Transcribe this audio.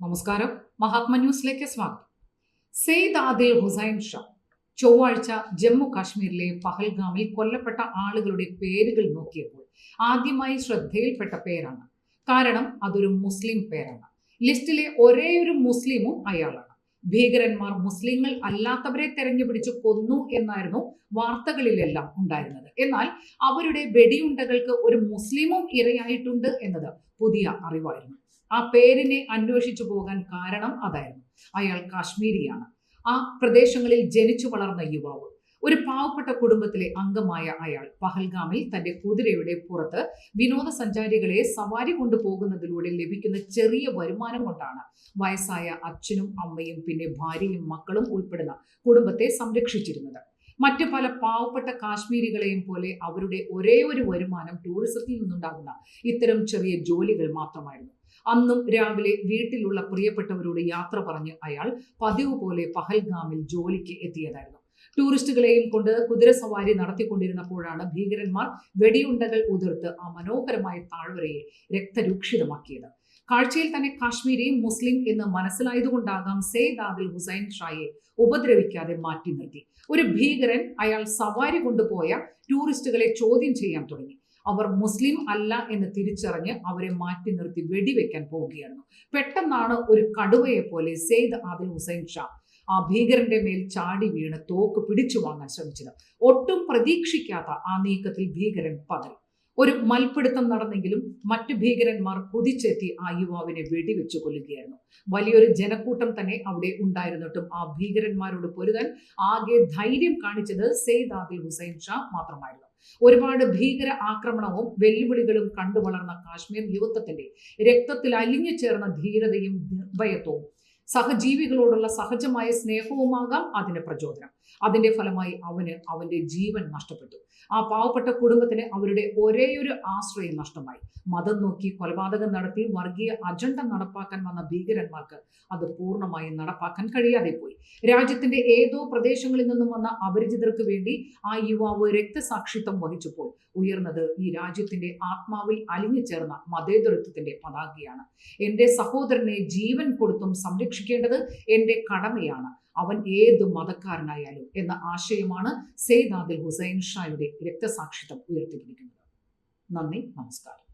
നമസ്കാരം. മഹാത്മ ന്യൂസിലേക്ക് സ്വാഗതം. സെയ്ദ് ആദിൽ ഹുസൈൻ ഷാ ചൊവ്വാഴ്ച ജമ്മു കാശ്മീരിലെ പഹൽഗാമിൽ കൊല്ലപ്പെട്ട ആളുകളുടെ പേരുകൾ നോക്കിയപ്പോൾ ആദ്യമായി ശ്രദ്ധയിൽപ്പെട്ട പേരാണ്. കാരണം അതൊരു മുസ്ലിം പേരാണ്. ലിസ്റ്റിലെ ഒരേ ഒരു മുസ്ലിമും അയാളാണ്. ഭീകരന്മാർ മുസ്ലിങ്ങൾ അല്ലാത്തവരെ തെരഞ്ഞുപിടിച്ച് കൊന്നു എന്നായിരുന്നു വാർത്തകളിലെല്ലാം ഉണ്ടായിരുന്നത്. എന്നാൽ അവരുടെ വെടിയുണ്ടകൾക്ക് ഒരു മുസ്ലിമും ഇരയായിട്ടുണ്ട് എന്നത് പുതിയ അറിവായിരുന്നു. ആ പേരിനെ അന്വേഷിച്ചു പോകാൻ കാരണം അതായിരുന്നു. അയാൾ കാശ്മീരിയാണ്. ആ പ്രദേശങ്ങളിൽ ജനിച്ചു വളർന്ന യുവാവ്. ഒരു പാവപ്പെട്ട കുടുംബത്തിലെ അംഗമായ അയാൾ പഹൽഗാമിൽ തന്റെ കുതിരയുടെ പുറത്ത് വിനോദസഞ്ചാരികളെ സവാരി കൊണ്ടുപോകുന്നതിലൂടെ ലഭിക്കുന്ന ചെറിയ വരുമാനം കൊണ്ടാണ് വയസ്സായ അച്ഛനും അമ്മയും പിന്നെ ഭാര്യയും മക്കളും ഉൾപ്പെടുന്ന കുടുംബത്തെ സംരക്ഷിച്ചിരുന്നത്. മറ്റു പല പാവപ്പെട്ട കാശ്മീരികളെയും പോലെ അവരുടെ ഒരേ ഒരു വരുമാനം ടൂറിസത്തിൽ നിന്നുണ്ടാകുന്ന ഇത്തരം ചെറിയ ജോലികൾ മാത്രമായിരുന്നു. അന്നും രാവിലെ വീട്ടിലുള്ള പ്രിയപ്പെട്ടവരോട് യാത്ര പറഞ്ഞ് അയാൾ പതിവ് പോലെ പഹൽഗാമിൽ ജോലിക്ക് എത്തിയതായിരുന്നു. ടൂറിസ്റ്റുകളെയും കൊണ്ട് കുതിരസവാരി നടത്തിക്കൊണ്ടിരുന്നപ്പോഴാണ് ഭീകരന്മാർ വെടിയുണ്ടകൾ ഉതിർത്ത് ആ മനോഹരമായ താഴ്വരയെ രക്തരൂക്ഷിതമാക്കിയത്. കാഴ്ചയിൽ തന്നെ കാശ്മീരി മുസ്ലിം എന്ന് മനസ്സിലായതുകൊണ്ടാകാം സെയ്ദ് ആദിൽ ഹുസൈൻ ഷായെ ഉപദ്രവിക്കാതെ മാറ്റി നിർത്തി. ഒരു ഭീകരൻ അയാൾ സവാരി കൊണ്ടുപോയ ടൂറിസ്റ്റുകളെ ചോദ്യം ചെയ്യാൻ തുടങ്ങി. അവർ മുസ്ലിം അല്ല എന്ന് തിരിച്ചറിഞ്ഞ് അവരെ മാറ്റി നിർത്തി വെടിവെക്കാൻ പോവുകയായിരുന്നു. പെട്ടെന്നാണ് ഒരു കടുവയെ പോലെ സെയ്ദ് ആദിൽ ഹുസൈൻ ഷാ ആ ഭീകരന്റെ മേൽ ചാടി വീണ് തോക്ക് പിടിച്ചു വാങ്ങാൻ ശ്രമിച്ചത്. ഒട്ടും പ്രതീക്ഷിക്കാത്ത ആ നീക്കത്തിൽ ഭീകരൻ പതറി. ഒരു മൽപിടുത്തം നടന്നെങ്കിലും മറ്റു ഭീകരന്മാർ കുതിച്ചെത്തി ആ യുവാവിനെ വെടിവെച്ചു കൊല്ലുകയായിരുന്നു. വലിയൊരു ജനക്കൂട്ടം തന്നെ അവിടെ ഉണ്ടായിരുന്നിട്ടും ആ ഭീകരന്മാരോട് പൊരുതാൻ ആകെ ധൈര്യം കാണിച്ചത് സെയ്ദ് ആദിൽ ഹുസൈൻ ഷാ മാത്രമായിരുന്നു. ഒരുപാട് ഭീകര ആക്രമണവും വെല്ലുവിളികളും കണ്ടു വളർന്ന കാശ്മീർ യുവത്വത്തിന്റെ രക്തത്തിൽ അലിഞ്ഞു ചേർന്ന ധീരതയും നിർഭയത്വവും സഹജീവികളോടുള്ള സഹജമായ സ്നേഹവുമാകാം അതിന് പ്രചോദനം. അതിന്റെ ഫലമായി അവന് അവന്റെ ജീവൻ നഷ്ടപ്പെട്ടു. ആ പാവപ്പെട്ട കുടുംബത്തിന് അവരുടെ ഒരേയൊരു ആശ്രയം നഷ്ടമായി. മതം നോക്കി കൊലപാതകം നടത്തി വർഗീയ അജണ്ട നടപ്പാക്കാൻ വന്ന ഭീകരന്മാർക്ക് അത് പൂർണമായും നടപ്പാക്കാൻ കഴിയാതെ പോയി. രാജ്യത്തിന്റെ ഏതോ പ്രദേശങ്ങളിൽ നിന്നും വന്ന അപരിചിതർക്ക് വേണ്ടി ആ യുവാവ് രക്തസാക്ഷിത്വം വഹിച്ചപ്പോൾ ഉയർന്നത് ഈ രാജ്യത്തിന്റെ ആത്മാവിൽ അലിഞ്ഞു ചേർന്ന മതേതരത്വത്തിന്റെ പതാകയാണ്. എന്റെ സഹോദരനെ ജീവൻ കൊടുത്തും സംരക്ഷിക്കേണ്ടത് എന്റെ കടമയാണ്. അവൻ ഏത് മതക്കാരനായാലും എന്ന ആശയമാണ് സെയ്ദ് ആദിൽ ഹുസൈൻ ഷായുടെ രക്തസാക്ഷിത്വം ഉയർത്തിപ്പിടിക്കുന്നത്. നന്ദി നമസ്കാരം.